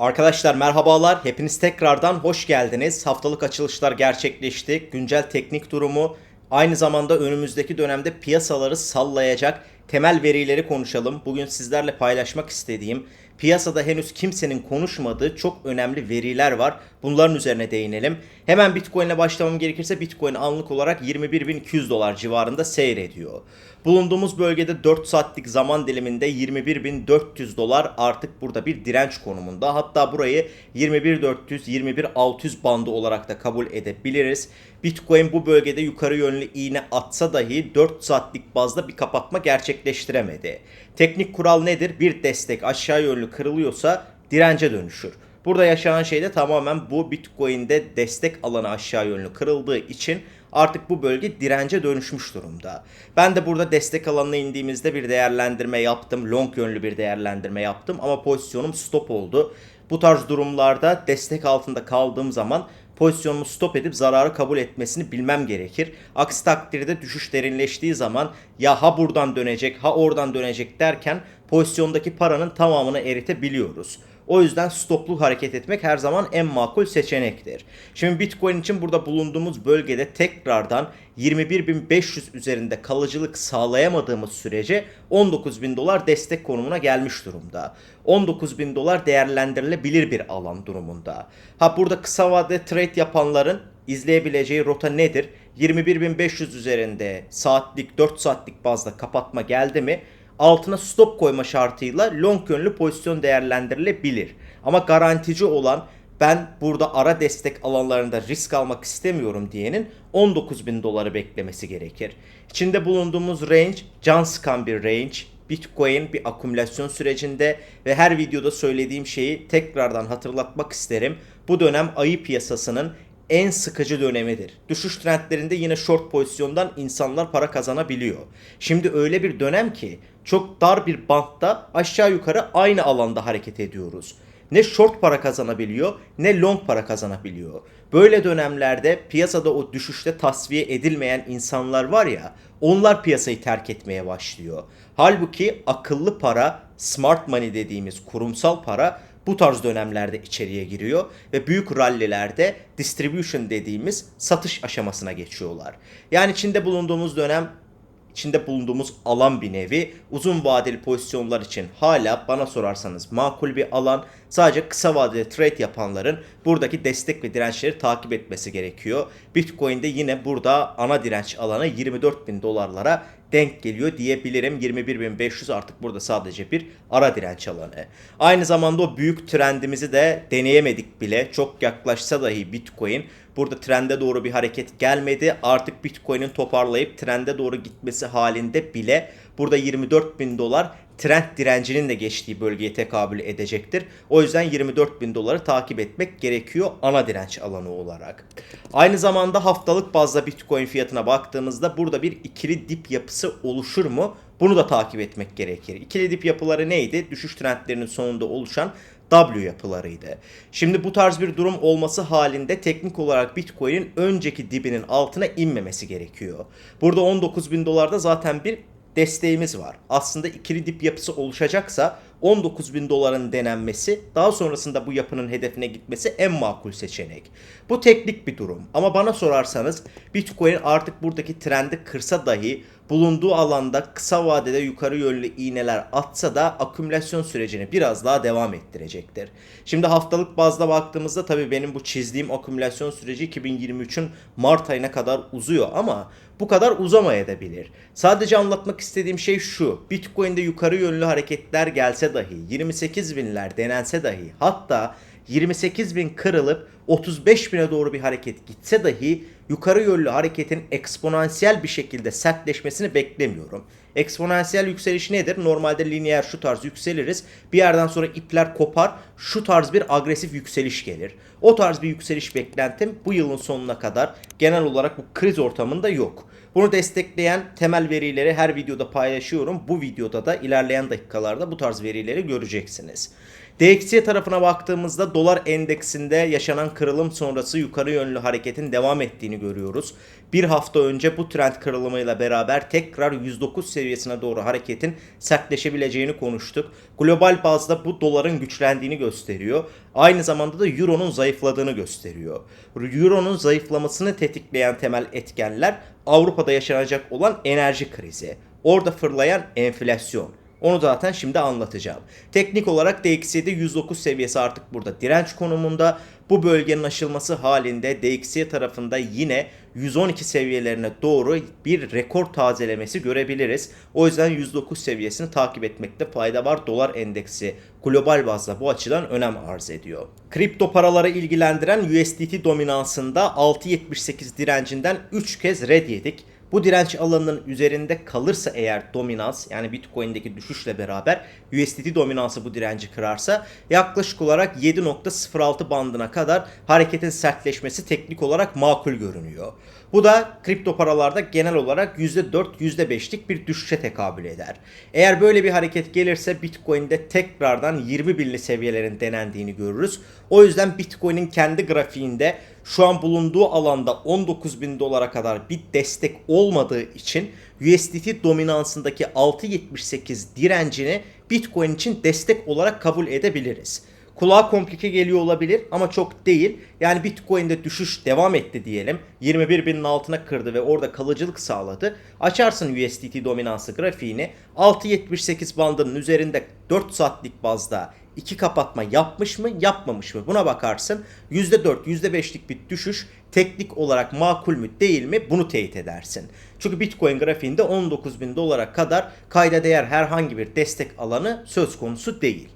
Arkadaşlar merhabalar. Hepiniz tekrardan hoş geldiniz. Haftalık açılışlar gerçekleşti. Güncel teknik durumu, aynı zamanda önümüzdeki dönemde piyasaları sallayacak temel verileri konuşalım. Bugün sizlerle paylaşmak istediğim piyasada henüz kimsenin konuşmadığı çok önemli veriler var. Bunların üzerine değinelim. Hemen Bitcoin ile başlamam gerekirse Bitcoin anlık olarak 21.200 dolar civarında seyrediyor. Bulunduğumuz bölgede 4 saatlik zaman diliminde 21.400 dolar artık burada bir direnç konumunda. Hatta burayı 21.400-21.600 bandı olarak da kabul edebiliriz. Bitcoin bu bölgede yukarı yönlü iğne atsa dahi 4 saatlik bazda bir kapatma gerçekleştiremedi. Teknik kural nedir? Bir destek aşağı yönlü kırılıyorsa dirence dönüşür. Burada yaşanan şey de tamamen bu Bitcoin'de destek alanı aşağı yönlü kırıldığı için artık bu bölge dirence dönüşmüş durumda. Ben de burada destek alanına indiğimizde bir değerlendirme yaptım. Long yönlü bir değerlendirme yaptım ama pozisyonum stop oldu. Bu tarz durumlarda destek altında kaldığım zaman pozisyonumu stop edip zararı kabul etmesini bilmem gerekir. Aksi takdirde düşüş derinleştiği zaman ya ha buradan dönecek ha oradan dönecek derken pozisyondaki paranın tamamını eritebiliyoruz. O yüzden stoplu hareket etmek her zaman en makul seçenektir. Şimdi Bitcoin için burada bulunduğumuz bölgede tekrardan 21.500 üzerinde kalıcılık sağlayamadığımız sürece 19.000 dolar destek konumuna gelmiş durumda. 19.000 dolar değerlendirilebilir bir alan durumunda. Ha burada kısa vadede trade yapanların izleyebileceği rota nedir? 21.500 üzerinde saatlik 4 saatlik bazda kapatma geldi mi? Altına stop koyma şartıyla long yönlü pozisyon değerlendirilebilir. Ama garantici olan ben burada ara destek alanlarında risk almak istemiyorum diyenin 19 bin doları beklemesi gerekir. İçinde bulunduğumuz range can sıkan bir range. Bitcoin bir akümülasyon sürecinde ve her videoda söylediğim şeyi tekrardan hatırlatmak isterim. Bu dönem ayı piyasasının en sıkıcı dönemidir. Düşüş trendlerinde yine short pozisyondan insanlar para kazanabiliyor. Şimdi öyle bir dönem ki çok dar bir bantta aşağı yukarı aynı alanda hareket ediyoruz. Ne short para kazanabiliyor ne long para kazanabiliyor. Böyle dönemlerde piyasada o düşüşte tasfiye edilmeyen insanlar var ya onlar piyasayı terk etmeye başlıyor. Halbuki akıllı para, smart money dediğimiz kurumsal para bu tarz dönemlerde içeriye giriyor ve büyük rallilerde distribution dediğimiz satış aşamasına geçiyorlar. Yani içinde bulunduğumuz dönem içinde bulunduğumuz alan bir nevi uzun vadeli pozisyonlar için hala bana sorarsanız makul bir alan. Sadece kısa vadeli trade yapanların buradaki destek ve dirençleri takip etmesi gerekiyor. Bitcoin'de yine burada ana direnç alanı 24 bin dolarlara denk geliyor diyebilirim. 21.500 artık burada sadece bir ara direnç alanı. Aynı zamanda o büyük trendimizi de deneyemedik bile. Çok yaklaşsa dahi Bitcoin burada trende doğru bir hareket gelmedi. Artık Bitcoin'in toparlayıp trende doğru gitmesi halinde bile burada 24 bin dolar trend direncinin de geçtiği bölgeye tekabül edecektir. O yüzden 24 bin doları takip etmek gerekiyor ana direnç alanı olarak. Aynı zamanda haftalık bazda Bitcoin fiyatına baktığımızda burada bir ikili dip yapısı oluşur mu? Bunu da takip etmek gerekir. İkili dip yapıları neydi? Düşüş trendlerinin sonunda oluşan W yapılarıydı. Şimdi bu tarz bir durum olması halinde teknik olarak Bitcoin'in önceki dibinin altına inmemesi gerekiyor. Burada 19 bin dolarda zaten bir desteğimiz var. Aslında ikili dip yapısı oluşacaksa 19 bin doların denenmesi daha sonrasında bu yapının hedefine gitmesi en makul seçenek. Bu teknik bir durum ama bana sorarsanız Bitcoin artık buradaki trendi kırsa dahi bulunduğu alanda kısa vadede yukarı yönlü iğneler atsa da akümülasyon sürecini biraz daha devam ettirecektir. Şimdi haftalık bazda baktığımızda tabii benim bu çizdiğim akümülasyon süreci 2023'ün Mart ayına kadar uzuyor ama bu kadar uzamayabilir. Sadece anlatmak istediğim şey şu. Bitcoin'de yukarı yönlü hareketler gelse dahi, 28 binler denense dahi, hatta 28 bin kırılıp 35 bine doğru bir hareket gitse dahi yukarı yönlü hareketin eksponansiyel bir şekilde sertleşmesini beklemiyorum. Eksponansiyel yükseliş nedir? Normalde lineer şu tarz yükseliriz. Bir yerden sonra ipler kopar. Şu tarz bir agresif yükseliş gelir. O tarz bir yükseliş beklentim bu yılın sonuna kadar genel olarak bu kriz ortamında yok. Bunu destekleyen temel verileri her videoda paylaşıyorum. Bu videoda da ilerleyen dakikalarda bu tarz verileri göreceksiniz. DXY tarafına baktığımızda dolar endeksinde yaşanan kırılım sonrası yukarı yönlü hareketin devam ettiğini görüyoruz. Bir hafta önce bu trend kırılımıyla beraber tekrar 109 seviyesine doğru hareketin sertleşebileceğini konuştuk. Global bazda bu doların güçlendiğini gösteriyor. Aynı zamanda da Euro'nun zayıfladığını gösteriyor. Euro'nun zayıflamasını tetikleyen temel etkenler Avrupa'da yaşanacak olan enerji krizi. Orada fırlayan enflasyon. Onu zaten şimdi anlatacağım. Teknik olarak DXY'de 109 seviyesi artık burada direnç konumunda. Bu bölgenin aşılması halinde DXY tarafında yine 112 seviyelerine doğru bir rekor tazelemesi görebiliriz. O yüzden 109 seviyesini takip etmekte fayda var. Dolar endeksi global bazda bu açıdan önem arz ediyor. Kripto paraları ilgilendiren USDT dominansında 6.78 direncinden 3 kez red yedik. Bu direnç alanının üzerinde kalırsa eğer dominans yani Bitcoin'deki düşüşle beraber USDT dominansı bu direnci kırarsa yaklaşık olarak 7.06 bandına kadar hareketin sertleşmesi teknik olarak makul görünüyor. Bu da kripto paralarda genel olarak %4 %5'lik bir düşüşe tekabül eder. Eğer böyle bir hareket gelirse Bitcoin'de tekrardan 20 binli seviyelerin denendiğini görürüz. O yüzden Bitcoin'in kendi grafiğinde şu an bulunduğu alanda 19 bin dolara kadar bir destek olmadığı için USDT dominansındaki 6.78 direncini Bitcoin için destek olarak kabul edebiliriz. Kulağa komplike geliyor olabilir ama çok değil. Yani Bitcoin'de düşüş devam etti diyelim. 21 binin altına kırdı ve orada kalıcılık sağladı. Açarsın USDT dominansı grafiğini. 6.78 bandının üzerinde 4 saatlik bazda iki kapatma yapmış mı yapmamış mı buna bakarsın. %4 %5'lik bir düşüş teknik olarak makul mü değil mi bunu teyit edersin. Çünkü Bitcoin grafiğinde 19 bin dolara kadar kayda değer herhangi bir destek alanı söz konusu değil.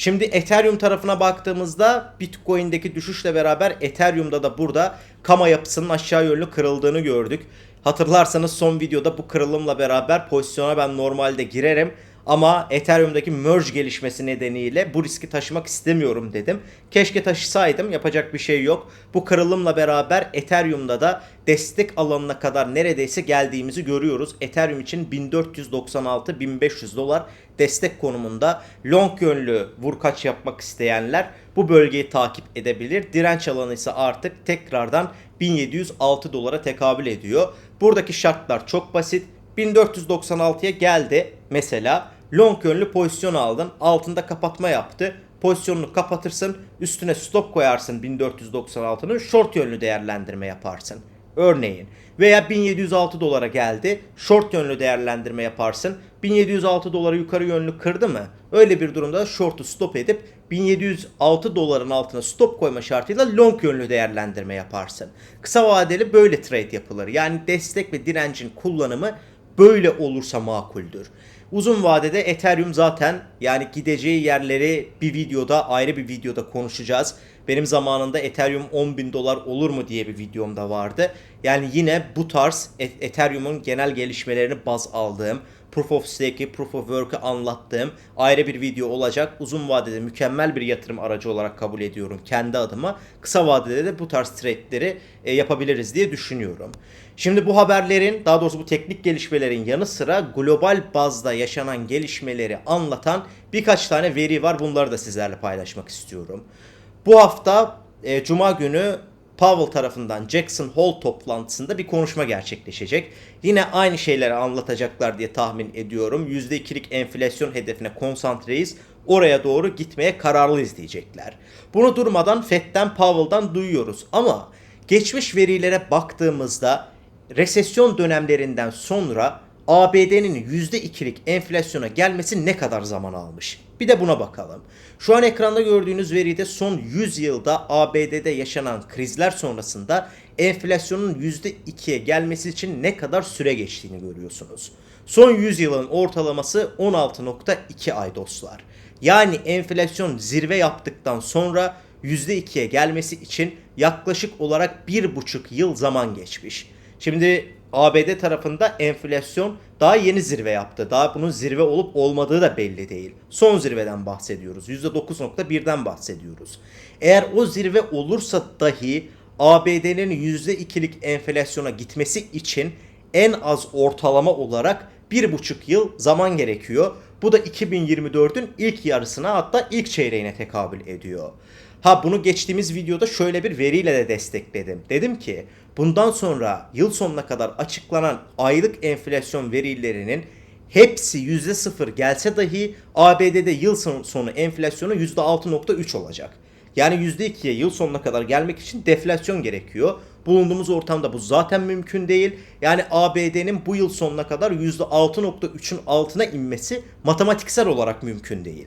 Şimdi Ethereum tarafına baktığımızda Bitcoin'deki düşüşle beraber Ethereum'da da burada kama yapısının aşağı yönlü kırıldığını gördük. Hatırlarsanız son videoda bu kırılımla beraber pozisyona ben normalde girerim. Ama Ethereum'daki merge gelişmesi nedeniyle bu riski taşımak istemiyorum dedim. Keşke taşısaydım yapacak bir şey yok. Bu kırılımla beraber Ethereum'da da destek alanına kadar neredeyse geldiğimizi görüyoruz. Ethereum için 1496-1500 dolar destek konumunda long yönlü vurkaç yapmak isteyenler bu bölgeyi takip edebilir. Direnç alanı ise artık tekrardan 1706 dolara tekabül ediyor. Buradaki şartlar çok basit. 1496'ya geldi mesela. Long yönlü pozisyon aldın. Altında kapatma yaptı. Pozisyonunu kapatırsın. Üstüne stop koyarsın 1496'nın. Short yönlü değerlendirme yaparsın. Örneğin. Veya 1706 dolara geldi. Short yönlü değerlendirme yaparsın. 1706 dolara yukarı yönlü kırdı mı? Öyle bir durumda short'u stop edip 1706 doların altına stop koyma şartıyla long yönlü değerlendirme yaparsın. Kısa vadeli böyle trade yapılır. Yani destek ve direncin kullanımı böyle olursa makuldür. Uzun vadede Ethereum zaten yani gideceği yerleri bir videoda ayrı bir videoda konuşacağız. Benim zamanında Ethereum 10 bin dolar olur mu diye bir videomda vardı. Yani yine bu tarz E- Ethereum'un genel gelişmelerini baz aldığım, Proof of Stake'i, Proof of Work'ı anlattığım ayrı bir video olacak. Uzun vadede mükemmel bir yatırım aracı olarak kabul ediyorum kendi adıma. Kısa vadede de bu tarz trade'leri e, yapabiliriz diye düşünüyorum. Şimdi bu haberlerin, daha doğrusu bu teknik gelişmelerin yanı sıra global bazda yaşanan gelişmeleri anlatan birkaç tane veri var. Bunları da sizlerle paylaşmak istiyorum. Bu hafta e, Cuma günü Powell tarafından Jackson Hole toplantısında bir konuşma gerçekleşecek. Yine aynı şeyleri anlatacaklar diye tahmin ediyorum. %2'lik enflasyon hedefine konsantreyiz. Oraya doğru gitmeye kararlıyız diyecekler. Bunu durmadan Fed'den Powell'dan duyuyoruz. Ama geçmiş verilere baktığımızda resesyon dönemlerinden sonra ABD'nin %2'lik enflasyona gelmesi ne kadar zaman almış? Bir de buna bakalım. Şu an ekranda gördüğünüz veride son 100 yılda ABD'de yaşanan krizler sonrasında enflasyonun %2'ye gelmesi için ne kadar süre geçtiğini görüyorsunuz. Son 100 yılın ortalaması 16.2 ay dostlar. Yani enflasyon zirve yaptıktan sonra %2'ye gelmesi için yaklaşık olarak 1,5 yıl zaman geçmiş. Şimdi ABD tarafında enflasyon daha yeni zirve yaptı. Daha bunun zirve olup olmadığı da belli değil. Son zirveden bahsediyoruz. %9.1'den bahsediyoruz. Eğer o zirve olursa dahi ABD'nin %2'lik enflasyona gitmesi için en az ortalama olarak bir buçuk yıl zaman gerekiyor. Bu da 2024'ün ilk yarısına hatta ilk çeyreğine tekabül ediyor. Ha bunu geçtiğimiz videoda şöyle bir veriyle de destekledim. Dedim ki bundan sonra yıl sonuna kadar açıklanan aylık enflasyon verilerinin hepsi %0 gelse dahi ABD'de yıl son- sonu enflasyonu %6.3 olacak. Yani %2'ye yıl sonuna kadar gelmek için deflasyon gerekiyor. Bulunduğumuz ortamda bu zaten mümkün değil. Yani ABD'nin bu yıl sonuna kadar %6.3'ün altına inmesi matematiksel olarak mümkün değil.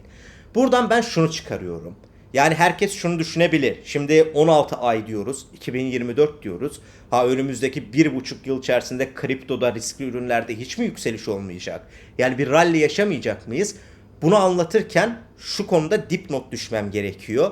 Buradan ben şunu çıkarıyorum. Yani herkes şunu düşünebilir. Şimdi 16 ay diyoruz, 2024 diyoruz. Ha önümüzdeki bir buçuk yıl içerisinde kriptoda riskli ürünlerde hiç mi yükseliş olmayacak? Yani bir rally yaşamayacak mıyız? Bunu anlatırken şu konuda dipnot düşmem gerekiyor.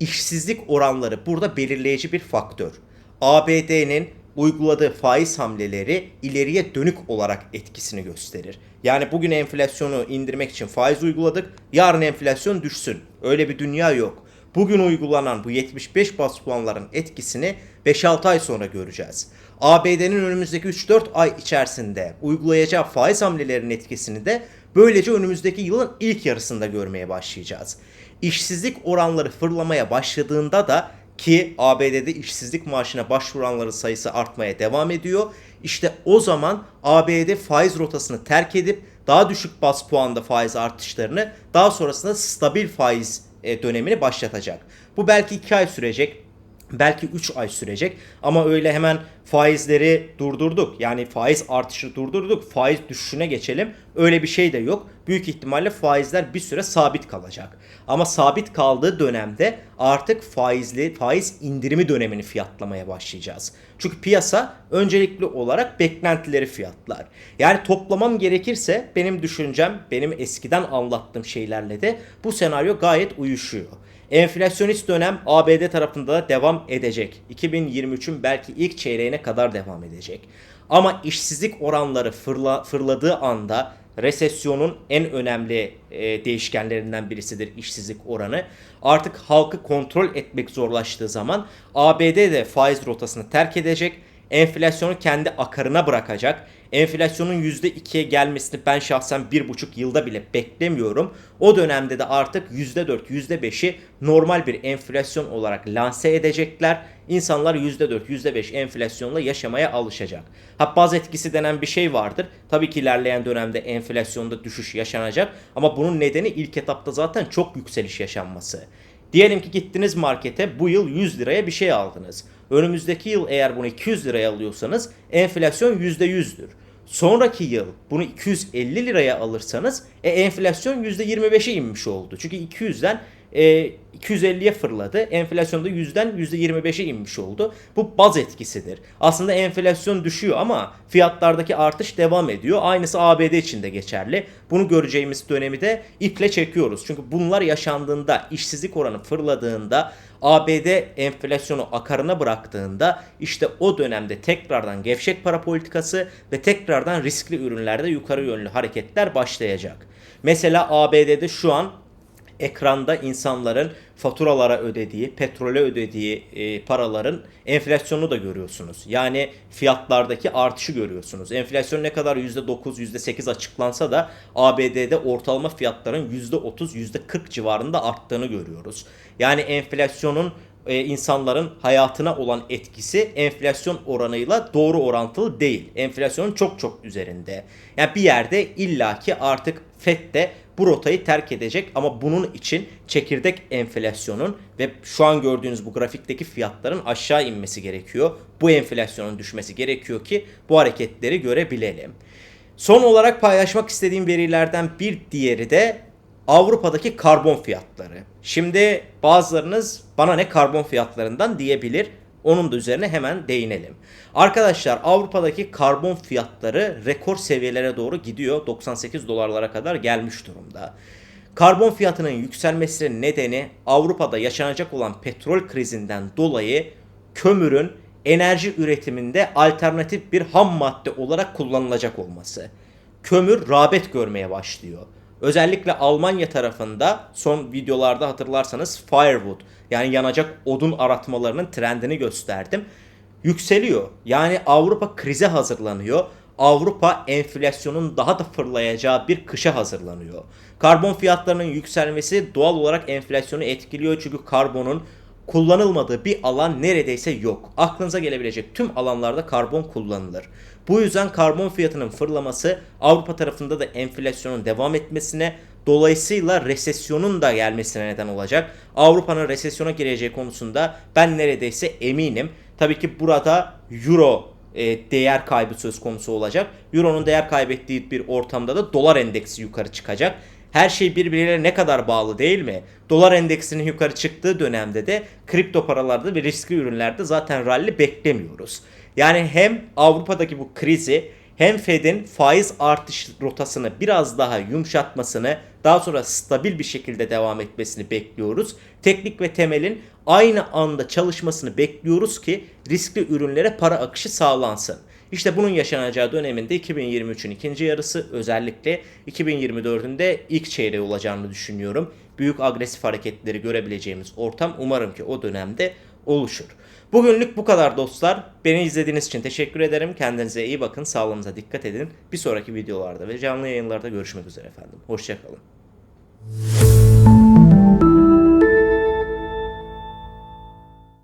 İşsizlik oranları burada belirleyici bir faktör. ABD'nin uyguladığı faiz hamleleri ileriye dönük olarak etkisini gösterir. Yani bugün enflasyonu indirmek için faiz uyguladık, yarın enflasyon düşsün. Öyle bir dünya yok. Bugün uygulanan bu 75 bas puanların etkisini 5-6 ay sonra göreceğiz. ABD'nin önümüzdeki 3-4 ay içerisinde uygulayacağı faiz hamlelerinin etkisini de böylece önümüzdeki yılın ilk yarısında görmeye başlayacağız. İşsizlik oranları fırlamaya başladığında da ki ABD'de işsizlik maaşına başvuranların sayısı artmaya devam ediyor. İşte o zaman ABD faiz rotasını terk edip daha düşük bas puanda faiz artışlarını daha sonrasında stabil faiz dönemini başlatacak. Bu belki 2 ay sürecek. Belki 3 ay sürecek ama öyle hemen faizleri durdurduk. Yani faiz artışı durdurduk. Faiz düşüşüne geçelim. Öyle bir şey de yok. Büyük ihtimalle faizler bir süre sabit kalacak. Ama sabit kaldığı dönemde artık faizli faiz indirimi dönemini fiyatlamaya başlayacağız. Çünkü piyasa öncelikli olarak beklentileri fiyatlar. Yani toplamam gerekirse benim düşüncem, benim eskiden anlattığım şeylerle de bu senaryo gayet uyuşuyor. Enflasyonist dönem ABD tarafında da devam edecek. 2023'ün belki ilk çeyreğine kadar devam edecek. Ama işsizlik oranları fırla, fırladığı anda resesyonun en önemli e, değişkenlerinden birisidir işsizlik oranı. Artık halkı kontrol etmek zorlaştığı zaman ABD de faiz rotasını terk edecek. Enflasyonu kendi akarına bırakacak. Enflasyonun %2'ye gelmesini ben şahsen 1,5 yılda bile beklemiyorum. O dönemde de artık %4, %5'i normal bir enflasyon olarak lanse edecekler. İnsanlar %4, %5 enflasyonla yaşamaya alışacak. Ha baz etkisi denen bir şey vardır. Tabii ki ilerleyen dönemde enflasyonda düşüş yaşanacak. Ama bunun nedeni ilk etapta zaten çok yükseliş yaşanması. Diyelim ki gittiniz markete bu yıl 100 liraya bir şey aldınız. Önümüzdeki yıl eğer bunu 200 liraya alıyorsanız enflasyon %100'dür. Sonraki yıl bunu 250 liraya alırsanız e, enflasyon %25'e inmiş oldu. Çünkü 200'den e, 250'ye fırladı. Enflasyon da 100'den %25'e inmiş oldu. Bu baz etkisidir. Aslında enflasyon düşüyor ama fiyatlardaki artış devam ediyor. Aynısı ABD için de geçerli. Bunu göreceğimiz dönemi de iple çekiyoruz. Çünkü bunlar yaşandığında, işsizlik oranı fırladığında, ABD enflasyonu akarına bıraktığında işte o dönemde tekrardan gevşek para politikası ve tekrardan riskli ürünlerde yukarı yönlü hareketler başlayacak. Mesela ABD'de şu an ekranda insanların faturalara ödediği, petrole ödediği e, paraların enflasyonu da görüyorsunuz. Yani fiyatlardaki artışı görüyorsunuz. Enflasyon ne kadar %9, %8 açıklansa da ABD'de ortalama fiyatların %30, %40 civarında arttığını görüyoruz. Yani enflasyonun e, insanların hayatına olan etkisi enflasyon oranıyla doğru orantılı değil. Enflasyonun çok çok üzerinde. Yani bir yerde illaki artık FED de bu rotayı terk edecek ama bunun için çekirdek enflasyonun ve şu an gördüğünüz bu grafikteki fiyatların aşağı inmesi gerekiyor. Bu enflasyonun düşmesi gerekiyor ki bu hareketleri görebilelim. Son olarak paylaşmak istediğim verilerden bir diğeri de Avrupa'daki karbon fiyatları. Şimdi bazılarınız bana ne karbon fiyatlarından diyebilir. Onun da üzerine hemen değinelim. Arkadaşlar Avrupa'daki karbon fiyatları rekor seviyelere doğru gidiyor. 98 dolarlara kadar gelmiş durumda. Karbon fiyatının yükselmesinin nedeni Avrupa'da yaşanacak olan petrol krizinden dolayı kömürün enerji üretiminde alternatif bir ham madde olarak kullanılacak olması. Kömür rağbet görmeye başlıyor. Özellikle Almanya tarafında son videolarda hatırlarsanız firewood yani yanacak odun aratmalarının trendini gösterdim. Yükseliyor. Yani Avrupa krize hazırlanıyor. Avrupa enflasyonun daha da fırlayacağı bir kışa hazırlanıyor. Karbon fiyatlarının yükselmesi doğal olarak enflasyonu etkiliyor çünkü karbonun kullanılmadığı bir alan neredeyse yok. Aklınıza gelebilecek tüm alanlarda karbon kullanılır. Bu yüzden karbon fiyatının fırlaması Avrupa tarafında da enflasyonun devam etmesine dolayısıyla resesyonun da gelmesine neden olacak. Avrupa'nın resesyona gireceği konusunda ben neredeyse eminim. Tabii ki burada euro e, değer kaybı söz konusu olacak. Euro'nun değer kaybettiği bir ortamda da dolar endeksi yukarı çıkacak. Her şey birbirine ne kadar bağlı değil mi? Dolar endeksinin yukarı çıktığı dönemde de kripto paralarda ve riskli ürünlerde zaten rally beklemiyoruz. Yani hem Avrupa'daki bu krizi hem Fed'in faiz artış rotasını biraz daha yumuşatmasını, daha sonra stabil bir şekilde devam etmesini bekliyoruz. Teknik ve temelin aynı anda çalışmasını bekliyoruz ki riskli ürünlere para akışı sağlansın. İşte bunun yaşanacağı döneminde 2023'ün ikinci yarısı özellikle 2024'ün de ilk çeyreği olacağını düşünüyorum. Büyük agresif hareketleri görebileceğimiz ortam umarım ki o dönemde oluşur. Bugünlük bu kadar dostlar. Beni izlediğiniz için teşekkür ederim. Kendinize iyi bakın. Sağlığınıza dikkat edin. Bir sonraki videolarda ve canlı yayınlarda görüşmek üzere efendim. Hoşçakalın.